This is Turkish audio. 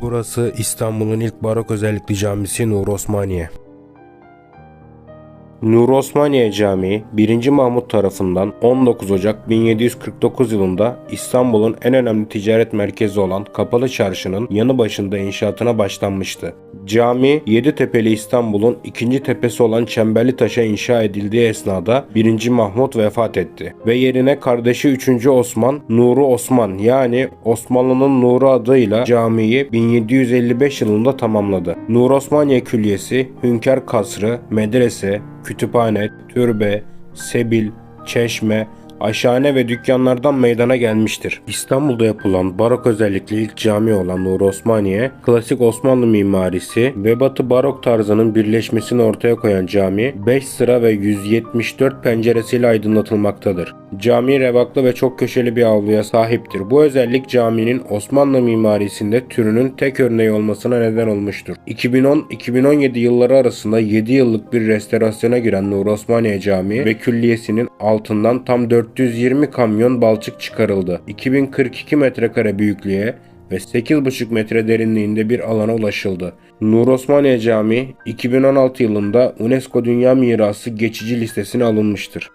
Burası İstanbul'un ilk barok özellikli camisi Nur Osmaniye. Nur Osmaniye Camii 1. Mahmut tarafından 19 Ocak 1749 yılında İstanbul'un en önemli ticaret merkezi olan Kapalı Çarşı'nın yanı başında inşaatına başlanmıştı. Cami Yeditepe'li İstanbul'un ikinci tepesi olan Çemberli Taş'a inşa edildiği esnada 1. Mahmut vefat etti ve yerine kardeşi 3. Osman Nuru Osman yani Osmanlı'nın Nuru adıyla camiyi 1755 yılında tamamladı. Nur Osmaniye Külliyesi, Hünkar Kasrı, medrese, kütüphane, türbe, sebil, çeşme, aşhane ve dükkanlardan meydana gelmiştir. İstanbul'da yapılan barok özellikli ilk cami olan Nur Osmaniye, klasik Osmanlı mimarisi ve batı barok tarzının birleşmesini ortaya koyan cami, 5 sıra ve 174 penceresiyle aydınlatılmaktadır. Cami revaklı ve çok köşeli bir avluya sahiptir. Bu özellik caminin Osmanlı mimarisinde türünün tek örneği olmasına neden olmuştur. 2010-2017 yılları arasında 7 yıllık bir restorasyona giren Nur Osmaniye Camii ve külliyesinin altından tam 420 kamyon balçık çıkarıldı. 2042 metrekare büyüklüğe ve 8,5 metre derinliğinde bir alana ulaşıldı. Nur Osmaniye Camii 2016 yılında UNESCO Dünya Mirası geçici listesine alınmıştır.